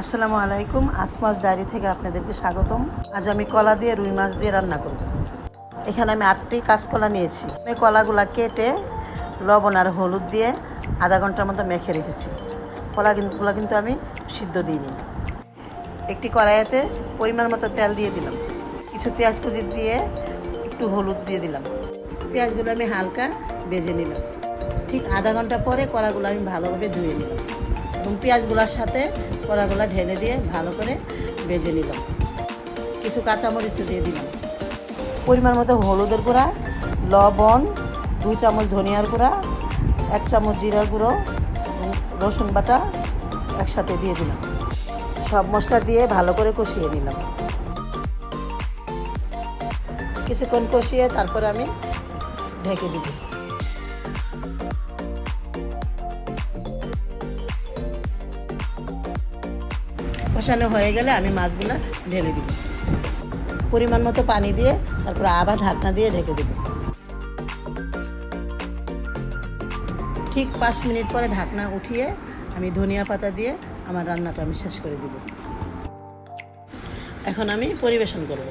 আসসালামু আলাইকুম, আসমাস ডায়েরি থেকে আপনাদেরকে স্বাগতম। আজ আমি কলা দিয়ে রুই মাছ দিয়ে রান্না করব। এখানে আমি আটটি কাঁচকলা নিয়েছি। আমি কলাগুলা কেটে লবণ আর হলুদ দিয়ে আধা ঘণ্টার মতো মেখে রেখেছি। কলাগুলো কিন্তু আমি সিদ্ধ দিইনি। একটি কড়াইতে পরিমাণ মতো তেল দিয়ে দিলাম। কিছু পেঁয়াজ কুচি দিয়ে একটু হলুদ দিয়ে দিলাম। পেঁয়াজগুলো আমি হালকা বেজে নিলাম। ঠিক আধা ঘণ্টা পরে কলাগুলো আমি ভালোভাবে ধুয়ে নিলাম। এবং পেঁয়াজগুলোর সাথে কলাগুলো ঢেলে দিয়ে ভালো করে ভেজে নিলাম কিছু কাঁচামরিচ দিয়ে দিলাম। পরিমাণ মতো হলুদের গুঁড়া, লবণ, দুই চামচ ধনিয়ার গুঁড়া, এক চামচ জিরার গুঁড়ো, রসুন বাটা একসাথে দিয়ে দিলাম। সব মশলা দিয়ে ভালো করে কষিয়ে নিলাম। কিছুক্ষণ কষিয়ে তারপরে আমি ঢেকে দিব। কষানো হয়ে গেলে আমি মাছগুলো ঢেলে দিব। পরিমাণ মতো পানি দিয়ে তারপর আবার ঢাকনা দিয়ে ঢেকে দেব। ঠিক পাঁচ মিনিট পরে ঢাকনা উঠিয়ে আমি ধনিয়া পাতা দিয়ে আমার রান্নাটা আমি শেষ করে দিব। এখন আমি পরিবেশন করব।